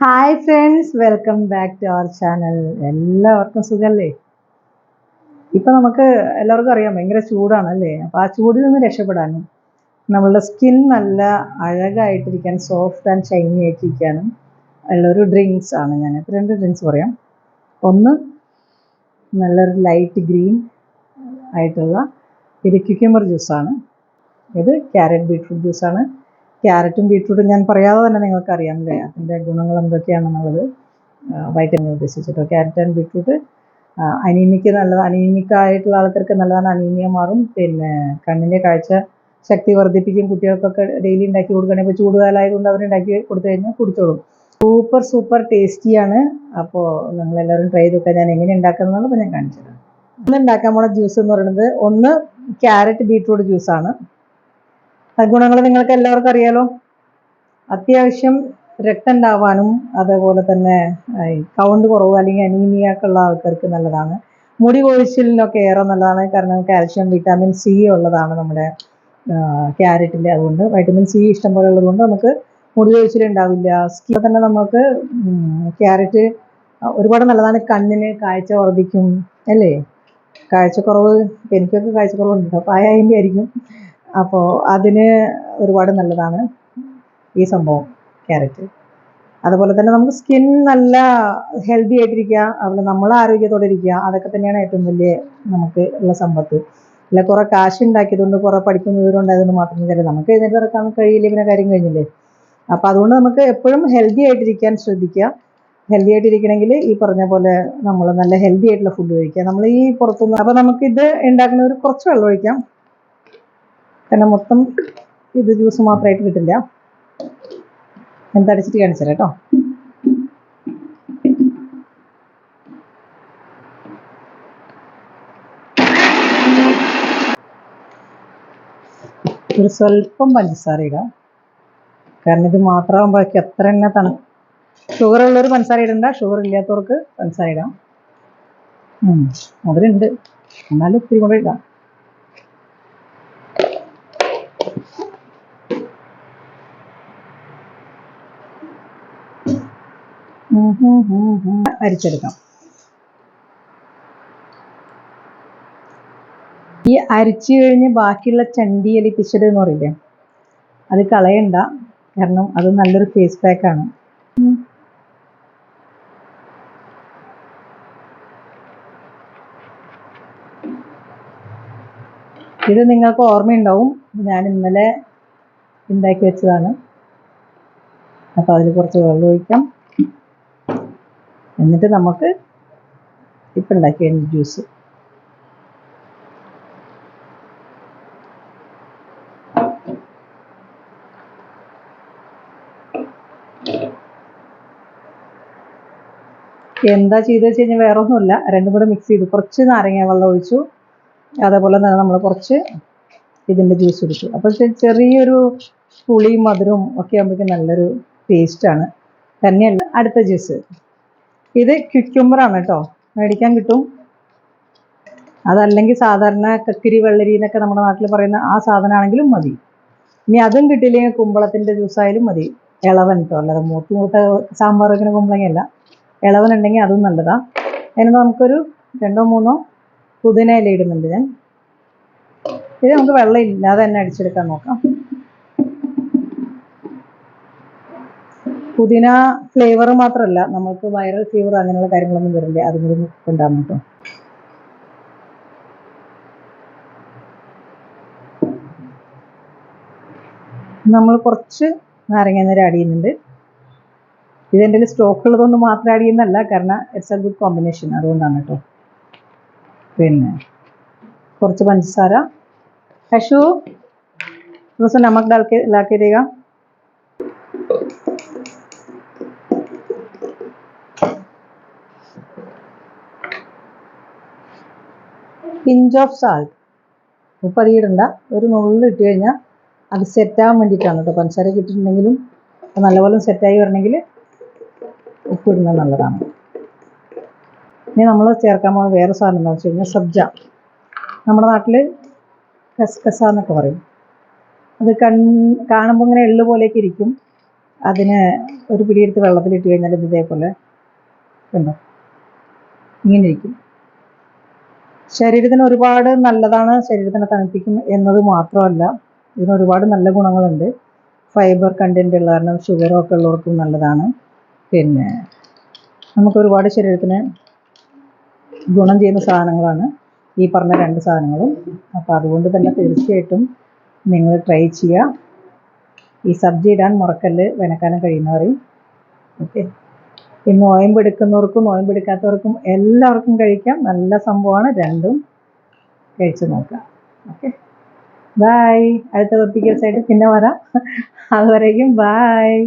Hi friends welcome back to our channel എല്ലാവർക്കും സുഖമല്ലേ ഇപ്പം നമുക്ക് എല്ലാവർക്കും അറിയാം ഭയങ്കര ചൂടാണ് അല്ലേ അപ്പോൾ ആ ചൂടിൽ നിന്ന് രക്ഷപ്പെടാനും നമ്മളുടെ സ്കിൻ നല്ല അഴകായിട്ടിരിക്കാൻ സോഫ്റ്റ് ആൻഡ് ഷൈനി ആയിട്ടിരിക്കാനും ഉള്ളൊരു ഡ്രിങ്ക്സ് ആണ്. ഞാൻ ഇപ്പോൾ രണ്ട് ഡ്രിങ്ക്സ് പറയാം. ഒന്ന് നല്ലൊരു ലൈറ്റ് ഗ്രീൻ ആയിട്ടുള്ള ഇത് ക്യുക്കമ്പർ ജ്യൂസാണ് ഇത് ക്യാരറ്റ് ബീട്രൂട്ട് ജ്യൂസാണ് ക്യാരറ്റും ബീട്രൂട്ടും ഞാൻ പറയാതെ തന്നെ നിങ്ങൾക്ക് അറിയാമല്ലേ അതിന്റെ ഗുണങ്ങൾ എന്തൊക്കെയാണെന്നുള്ളത് വൈറ്റമിൻ ഉദ്ദേശിച്ചിട്ടോ? ക്യാരറ്റ് ആൻഡ് ബീട്രൂട്ട് അനീമിക്ക് നല്ലത് അനീമിക്കായിട്ടുള്ള ആൾക്കാർക്ക് നല്ലതാണ് അനീമിയ മാറും. പിന്നെ കണ്ണിന്റെ കാഴ്ച ശക്തി വർദ്ധിപ്പിക്കും കുട്ടികൾക്കൊക്കെ ഡെയിലി ഉണ്ടാക്കി കൊടുക്കുകയാണെങ്കിൽ ഇപ്പോൾ ചൂടുകാലമായതുകൊണ്ട് അവർ ഉണ്ടാക്കി കൊടുത്തു കഴിഞ്ഞാൽ കുടിച്ചോളും. സൂപ്പർ സൂപ്പർ ടേസ്റ്റിയാണ്. അപ്പോൾ നിങ്ങളെല്ലാവരും ട്രൈ ചെയ്ത് ഞാൻ എങ്ങനെ ഉണ്ടാക്കുന്നത് അപ്പോൾ ഞാൻ കാണിച്ചു തരാം. ഉണ്ടാക്കാൻ പോണ ജ്യൂസ് എന്ന് പറയുന്നത് ഒന്ന് ക്യാരറ്റ് ബീട്രൂട്ട് ജ്യൂസാണ്. ഗുണങ്ങൾ നിങ്ങൾക്ക് എല്ലാവർക്കും അറിയാലോ? അത്യാവശ്യം രക്തം ഉണ്ടാവാനും അതേപോലെ തന്നെ കൗണ്ട് കുറവ് അല്ലെങ്കിൽ അനീമിയ ഒക്കെ ഉള്ള ആൾക്കാർക്ക് നല്ലതാണ്. മുടി കൊഴിച്ചിലിനൊക്കെ ഏറെ നല്ലതാണ്. കാരണം കാൽഷ്യം വിറ്റാമിൻ സി ഉള്ളതാണ് നമ്മുടെ ക്യാരറ്റിൽ അതുകൊണ്ട്. വൈറ്റമിൻ സി ഇഷ്ടം പോലെ ഉള്ളതുകൊണ്ട് നമുക്ക് മുടി കൊഴിച്ചിൽ ഉണ്ടാവില്ല സ്കിൻ തന്നെ നമുക്ക് ക്യാരറ്റ് ഒരുപാട് നല്ലതാണ്. കണ്ണിന് കാഴ്ച വർദ്ധിക്കും അല്ലേ? കാഴ്ചക്കുറവ് എനിക്കൊക്കെ കാഴ്ചക്കുറവുണ്ട്. അപ്പോൾ അതിന്റെ ആയിരിക്കും. അപ്പോൾ അതിന് ഒരുപാട് നല്ലതാണ് ഈ സംഭവം ക്യാരറ്റ്. അതുപോലെ തന്നെ നമുക്ക് സ്കിൻ നല്ല ഹെൽത്തി ആയിട്ടിരിക്കുക അതുപോലെ നമ്മൾ ആരോഗ്യത്തോടെ ഇരിക്കുക അതൊക്കെ തന്നെയാണ് ഏറ്റവും വലിയ നമുക്ക് ഉള്ള സമ്പത്ത്. അല്ല കുറേ കാശ് ഉണ്ടാക്കിയതുകൊണ്ട് കുറേ പഠിക്കുന്ന വിവരം ഉണ്ടായതുകൊണ്ട് മാത്രമേ കാര്യം നമുക്ക് എഴുന്നേറ്റ് നടക്കാൻ കഴിയില്ല പിന്നെ കാര്യം കഴിഞ്ഞില്ലേ? അപ്പോൾ അതുകൊണ്ട് നമുക്ക് എപ്പോഴും ഹെൽത്തി ആയിട്ടിരിക്കാൻ ശ്രദ്ധിക്കുക. ഹെൽത്തി ആയിട്ടിരിക്കണമെങ്കിൽ ഈ പറഞ്ഞ പോലെ നമ്മൾ നല്ല ഹെൽത്തി ആയിട്ടുള്ള ഫുഡ് കഴിക്കുക. നമ്മൾ ഈ പുറത്തുനിന്ന് അപ്പോൾ നമുക്കിത് ഉണ്ടാക്കുന്ന ഒരു കുറച്ച് വെള്ളം ഒഴിക്കാം. കാരണം മൊത്തം ഇത് ജ്യൂസ് മാത്രമായിട്ട് കിട്ടില്ല. എന്തടിച്ചിട്ട് കാണിച്ചാൽ കേട്ടോ. ഒരു സ്വല്പം പഞ്ചസാര ഇടാം. കാരണം ഇത് മാത്രമാകുമ്പോഴേക്ക് അത്ര തന്നെ തണു ഷുഗർ ഉള്ളവർ പഞ്ചസാര ഇടണ്ട. ഷുഗർ ഇല്ലാത്തവർക്ക് പഞ്ചസാര ഇടാം. മധുരമുണ്ട് എന്നാലും ഇത്തിരി കൂടെ ഇടാം. അരിച്ചെടുക്കാം ഈ അരിച്ചു കഴിഞ്ഞ് ബാക്കിയുള്ള ചണ്ടി പിച്ചട് എന്ന് പറയില്ലേ? അത് കളയണ്ട. കാരണം അത് നല്ലൊരു ഫേസ് പാക്കാണ് ഇത് നിങ്ങൾക്ക് ഓർമ്മയുണ്ടാവും. ഞാൻ ഇന്നലെ ഉണ്ടാക്കി വെച്ചതാണ്. അപ്പോൾ അതിൽ കുറച്ച് വെള്ളം ഒഴിക്കാം. എന്നിട്ട് നമുക്ക് ഇപ്പം ഉണ്ടാക്കി ജ്യൂസ് എന്താ ചെയ്തു വെച്ച് കഴിഞ്ഞാൽ വേറെ ഒന്നുമില്ല രണ്ടും കൂടെ മിക്സ് ചെയ്തു. കുറച്ച് നാരങ്ങ വെള്ളം ഒഴിച്ചു. അതേപോലെ തന്നെ നമ്മൾ കുറച്ച് ഇതിന്റെ ജ്യൂസ് കുടിച്ചു. അപ്പോൾ ചെറിയൊരു പുളിയും മധുരവും ഒക്കെ ആകുമ്പോഴേക്കും നല്ലൊരു ടേസ്റ്റാണ് തന്നെയല്ല അടുത്ത ജ്യൂസ് ഇത് ക്യുക്യുംബറാണ് കേട്ടോ മേടിക്കാൻ കിട്ടും. അതല്ലെങ്കിൽ സാധാരണ കക്കിരി വെള്ളരി എന്നൊക്കെ നമ്മുടെ നാട്ടിൽ പറയുന്ന ആ സാധനമാണെങ്കിലും മതി. ഇനി അതും കിട്ടിയില്ലെങ്കിൽ കുമ്പളത്തിന്റെ ജ്യൂസായാലും മതി. ഇളവൻ കേട്ടോ അല്ലാതെ മൂത്ത് മൂത്ത സാമ്പാർ വയ്ക്കുന്ന കുമ്പളങ്ങയല്ല. ഇളവൻ ഉണ്ടെങ്കിൽ അതും നല്ലതാണ് അതിന് നമുക്കൊരു രണ്ടോ മൂന്നോ പുതിന ഇല ഇടുന്നുണ്ട് ഞാൻ. ഇത് നമുക്ക് വെള്ളം ഇല്ലാതെ തന്നെ അടിച്ചെടുക്കാൻ നോക്കാം. പുതിന ഫ്ലേവർ മാത്രമല്ല നമുക്ക് വൈറൽ ഫീവർ അങ്ങനെയുള്ള കാര്യങ്ങളൊന്നും വരില്ല. അതും കൂടി ഉണ്ടാകും കേട്ടോ നമ്മൾ കുറച്ച് നാരങ്ങ നേരം ആഡ് ചെയ്യുന്നുണ്ട്. ഇതെന്റെ സ്റ്റോക്ക് ഉള്ളതുകൊണ്ട് മാത്രം ആഡ് ചെയ്യുന്നതല്ല. കാരണം ഇറ്റ്സ് എ ഗുഡ് കോമ്പിനേഷൻ അതുകൊണ്ടാണ് കേട്ടോ പിന്നെ കുറച്ച് പഞ്ചസാര. കശു ദിവസം നമുക്ക് ഡാൽക്കെ ലാക്കി പിഞ്ച് ഓഫ് സാൾട്ട് ഉപ്പ് ഇടണ്ട ഒരു നുള്ളിൽ ഇട്ട് കഴിഞ്ഞാൽ അത് സെറ്റാകാൻ വേണ്ടിയിട്ടാണ് കേട്ടോ പഞ്ചസാര കിട്ടിയിട്ടുണ്ടെങ്കിലും നല്ലപോലെ സെറ്റായി വരണമെങ്കിൽ ഉപ്പ് ഇടുന്നത് നല്ലതാണ്. ഇനി നമ്മൾ ചേർക്കാൻ പോകുന്ന വേറെ സാധനം എന്താണെന്ന് വെച്ച് കഴിഞ്ഞാൽ സബ്ജ. നമ്മുടെ നാട്ടിൽ കസ്കസ എന്നൊക്കെ പറയും. അത് കൺ കാണുമ്പോൾ ഇങ്ങനെ എള്ളു പോലെയൊക്കെ ഇരിക്കും. അതിന് ഒരു പിടിയെടുത്ത് വെള്ളത്തിലിട്ട് കഴിഞ്ഞാൽ ഇത് ഇതേപോലെ കണ്ടോ? ഇങ്ങനെ ഇരിക്കും. ശരീരത്തിന് ഒരുപാട് നല്ലതാണ് ശരീരത്തിനെ തണുപ്പിക്കും എന്നത് മാത്രമല്ല ഇതിന് ഒരുപാട് നല്ല ഗുണങ്ങളുണ്ട്. ഫൈബർ കണ്ടന്റ് ഉള്ള കാരണം ഷുഗറൊക്കെ ഉള്ളവർക്കും നല്ലതാണ്. പിന്നെ നമുക്ക് ഒരുപാട് ശരീരത്തിന് ഗുണം ചെയ്യുന്ന സാധനങ്ങളാണ് ഈ പറഞ്ഞ രണ്ട് സാധനങ്ങളും. അപ്പോൾ അതുകൊണ്ട് തന്നെ തീർച്ചയായിട്ടും നിങ്ങൾ ട്രൈ ചെയ്യുക. ഈ സബ്ജി ഇടാൻ മുറക്കല്ല് വേനൽക്കാലം കഴിയുന്നവരെയും. ഓക്കെ ഈ നോയമ്പ് എടുക്കുന്നവർക്കും നോയമ്പ് എടുക്കാത്തവർക്കും എല്ലാവർക്കും കഴിക്കാം. നല്ല സംഭവമാണ്. രണ്ടും കഴിച്ചു നോക്കാം. ഓക്കെ ബായ് അടുത്ത വെർട്ടിക്കൽസ് ആയിട്ട് പിന്നെ വരാം. അതുവരേക്കും ബായ്